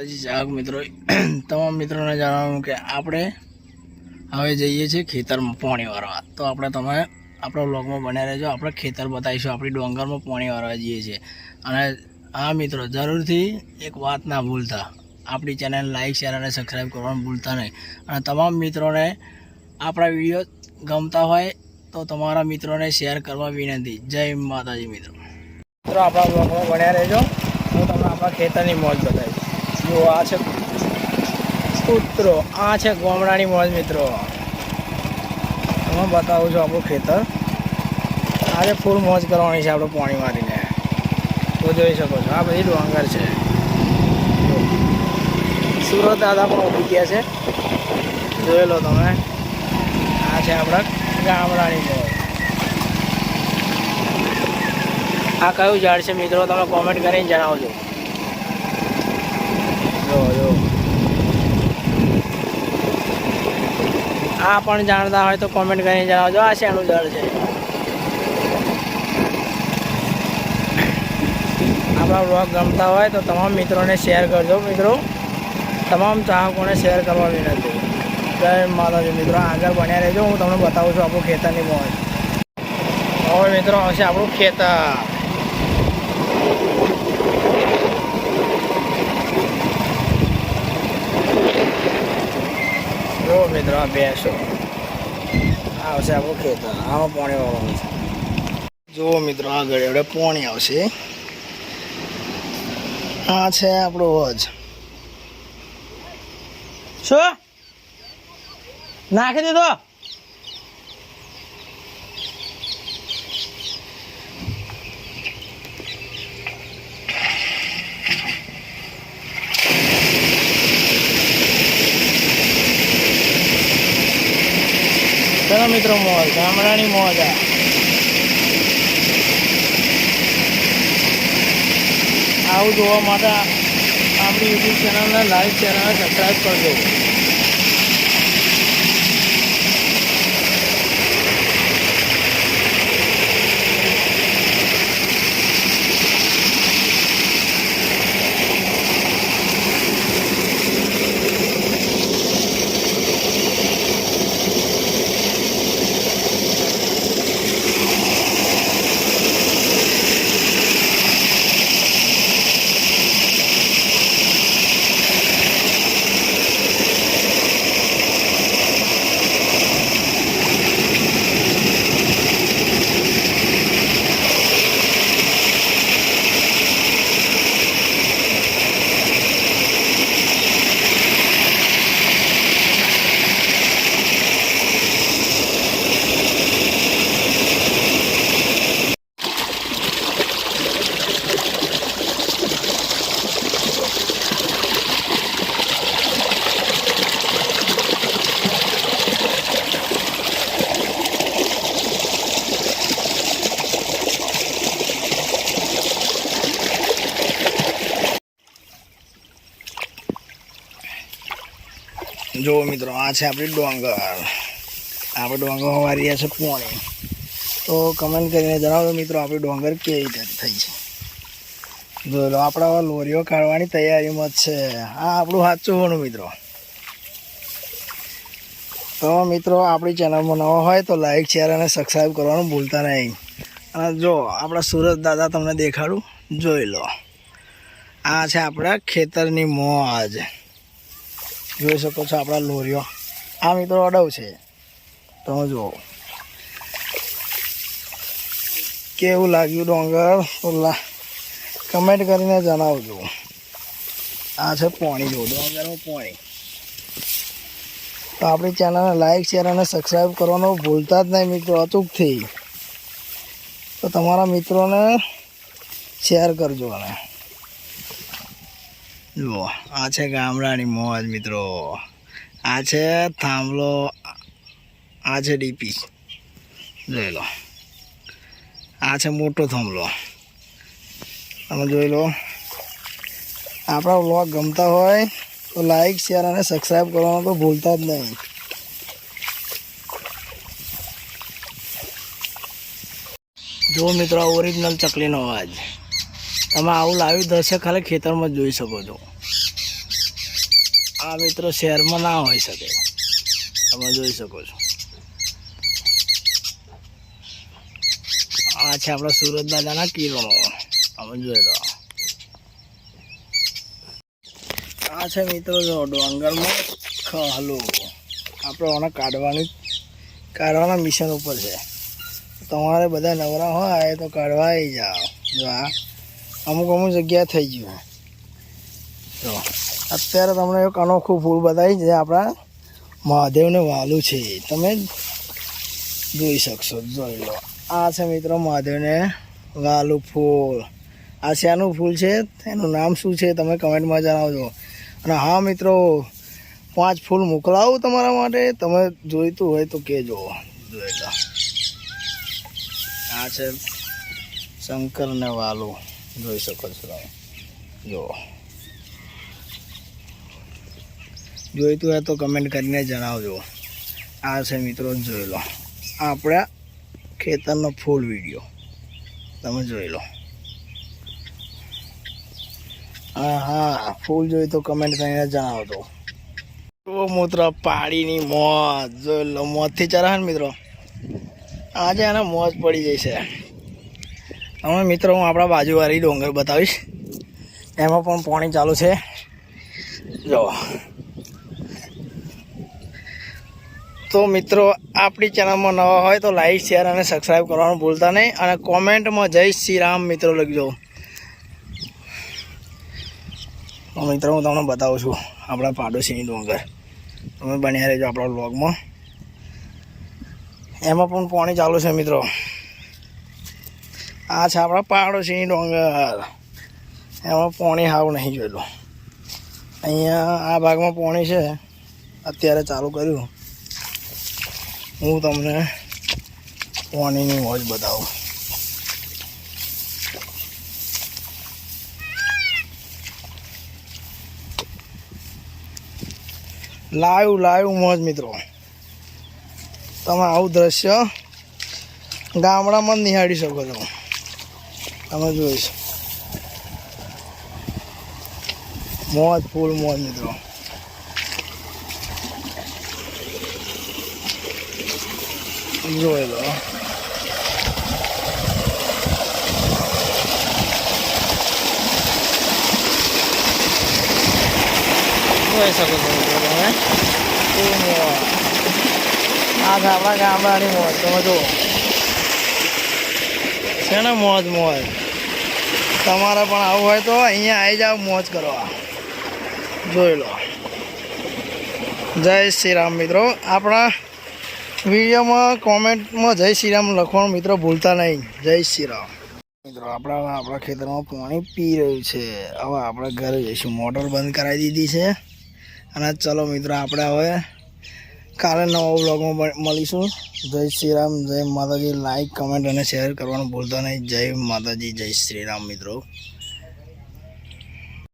હજી જાગ મિત્રો. તમામ મિત્રોને જણાવવાનું કે આપણે હવે જઈએ છીએ ખેતરમાં પાણી વાળવા તો આપણે તમે આપણા બ્લોગમાં બન્યા રહેજો. આપણે ખેતર બતાવીશું. આપણી ડોંગરમાં પાણી વાળવા જઈએ છીએ. અને હા મિત્રો, જરૂરથી એક વાત ના ભૂલતા. આપણી ચેનલ લાઇક શેર અને સબસ્ક્રાઈબ કરવાનું ભૂલતા નહીં. અને તમામ મિત્રોને આપણા વીડિયો ગમતા હોય તો તમારા મિત્રોને શેર કરવા વિનંતી. જય માતાજી મિત્રો. મિત્રો, આપણા બ્લોગમાં બન્યા રહેજો. હું તમને આપણા ખેતરની મોજ બતાવીશ. જો આ છે કૂતરો, આ છે ગામડાની મોજ મિત્રો. હું બતાવું છું આપણું ખેતર. આજે ફૂલ મોજ કરવાની છે આપણે પાણી મારીને. તો જોઈ શકો છો, આ બધી ડોંગર છે. સુરત દાદા પણ ઊભી ગયા છે. જોઈ લો તમે. આ છે આપણા ગામડાની મોજ. આ કયું ઝાડ છે મિત્રો? તમે કોમેન્ટ કરીને જણાવજો જો જો આ પણ જાણતા હોય તો કોમેન્ટ કરીને જણાવજો. આ શેનું જળ છે? આપણા બ્લોગ ગમતા હોય તો તમામ મિત્રોને શેર કરજો મિત્રો. તમામ ચાહકોને શેર કરવા વિનંતી. જય માતાજી મિત્રો, આગળ બન્યા રહેજો. હું તમને બતાવું છું આપણું ખેતરની મોજ. હવે મિત્રો હશે આપણું ખેતર જો મિત્રો, આ બેસો આવશે આપણું ખેતર આમાં પાણી વાળવાનું છે જુઓ મિત્રો, આગળ એવડે પાણી આવશે. આ છે આપણો વજ. શું? નાખી દીધો ચલો મિત્રો મોજ ગામડાની મોજ આ આવું જોવા માટે આપણી યુટ્યુબ ચેનલને લાઈવ ચેનલને સબસ્ક્રાઈબ કરજો. જો મિત્રો, આ છે આપણી ડોંગર. આપણે ડોંગર વારી છે પોણી. તો કમેન્ટ કરીને જણાવો મિત્રો, આપણી ડોંગર કેવી રીતે થઈ છે. જો લો, આપણા લોરીઓ કાઢવાની તૈયારીમાં જ છે. આ આપણું સાચું હોનું મિત્રો. તો મિત્રો, આપણી ચેનલમાં નવા હોય તો લાઈક શેર અને સબસ્ક્રાઈબ કરવાનું ભૂલતા નહીં. અને જો, આપણા સુરત દાદા તમને દેખાડું. જોઈ લો. આ છે આપણા ખેતરની મોજ. જોઈ શકો છો આપણા લોરીઓ આ મિત્રો અડવ છે. તમે જુઓ. કેવું લાગ્યું ડોંગર? તો લા કમેન્ટ કરીને જણાવજો. આ છે પોણી જો ડોંગરનું પોણી. તો આપણી ચેનલને લાઈક, શેર અને સબસ્ક્રાઈબ કરવાનું ભૂલતા જ નહીં મિત્રો, અચૂકથી. તો તમારા મિત્રોને શેર કરજો અને જુઓ, આ છે ગામડાની મોજ મિત્રો. આ છે થાંભલો, આ છે ડીપી. જોઈ લો. આ છે મોટો થાંભલો. તમે જોઈ લો. આપણા વ્લોગ ગમતા હોય તો લાઈક શેર અને સબસ્ક્રાઈબ કરવાનું તો ભૂલતા જ નહીં. જો મિત્રો ઓરિજિનલ ચકલીનો અવાજ. તમે આવું લાવ્યું દશે ખાલી ખેતરમાં જોઈ શકો છો. આ મિત્રો શહેરમાં ના હોઈ શકે. તમે જોઈ શકો છો. આ છે આપણા સુરત દાદાના કિરણો તમે જોઈ લો. આ છે મિત્રો જો ડોંગરમાં હલો આપણે આને કાઢવાની કાઢવાના મિશન ઉપર છે. તમારે બધા નવરા હોય તો કાઢવા આવી જાઓ. જો આ અમુક અમુક જગ્યા થઈ ગયું. તો અત્યારે તમને એક અનોખું ફૂલ બતાવી જે આપણા મહાદેવને વાલું છે. તમે જોઈ શકશો, જોઈ લો. આ છે મિત્રો મહાદેવને વાલું ફૂલ. આ શાનું ફૂલ છે? એનું નામ શું છે તમે કમેન્ટમાં જણાવજો. અને હા મિત્રો, પાંચ ફૂલ મોકલાવું તમારા માટે? તમે જોઈતું હોય તો કહેજો. જોઈ લો. આ છે શંકરને વાલું. જોઈ શકો છો તમે જો જોઈતું હોય તો કમેન્ટ કરીને જણાવજો આ છે મિત્રો જોઈ લો આપણા ખેતરનો ફૂલ વીડિયો તમે જોઈ લો હા હા ફૂલ જોઈ તો કમેન્ટ કરીને જણાવજો તો મૂત્ર પાડીની મોજ જોઈ લો મોજથી ચરા ને મિત્રો આજે એને મોજ પડી જશે હવે મિત્રો, હું આપણા બાજુવાળી ડોંગર બતાવીશ. એમાં પણ પાણી ચાલુ છે. જો. તો મિત્રો, આપણી ચેનલમાં નવા હોય તો લાઈક, શેર અને સબસ્ક્રાઈબ કરવાનું ભૂલતા નહીં અને કોમેન્ટમાં જય શ્રી રામ મિત્રો લખજો. મિત્રો, હું તમને બતાવું છું આપણા પાડોશીની ડોંગર. તમે બન્યા રહેજો આપણા વ્લોગમાં. એમાં પણ પાણી ચાલુ છે મિત્રો. આ છે આપણા પાડોશી ડોંગર. એમાં પોણી હાવ નહીં જોયેલું. અહીંયા આ ભાગમાં પોણી છે. અત્યારે ચાલુ કર્યું. હું તમને પોણીની મોજ બતાવું. લાઈવ લાઈવ મોજ મિત્રો. તમે આવું દ્રશ્ય ગામડામાં જ નિહાળી શકો છો. તમે જોઈશ મોજ ફૂલ મોજ મિત્રો. જોઈ લો જોઈ શકો છો તમે. ફૂલ મોજ. આ ગામડાની મોજ તમે જુઓ. છે ને મોજ મોજ. તમારે પણ આવું હોય તો અહીંયા આવી જાઓ, મોજ કરવા જોઈ લો. જય શ્રી રામ મિત્રો. આપણા વિડીયોમાં કોમેન્ટમાં જય શ્રી રામ લખવાનું મિત્રો ભૂલતા નહીં. જય શ્રી રામ મિત્રો આપણા આપણા ખેતરમાં પાણી પી રહ્યું છે. હવે આપણે ઘરે જઈશું. મોટર બંધ કરાવી દીધી છે. અને ચલો મિત્રો, આપણે હવે કાલે નવા બ્લોગમાં મળીશું. જય શ્રી રામ, જય માતાજી. લાઈક કમેન્ટ અને શેર કરવાનું ભૂલતા નહીં. જય માતાજી, જય શ્રી રામ મિત્રો.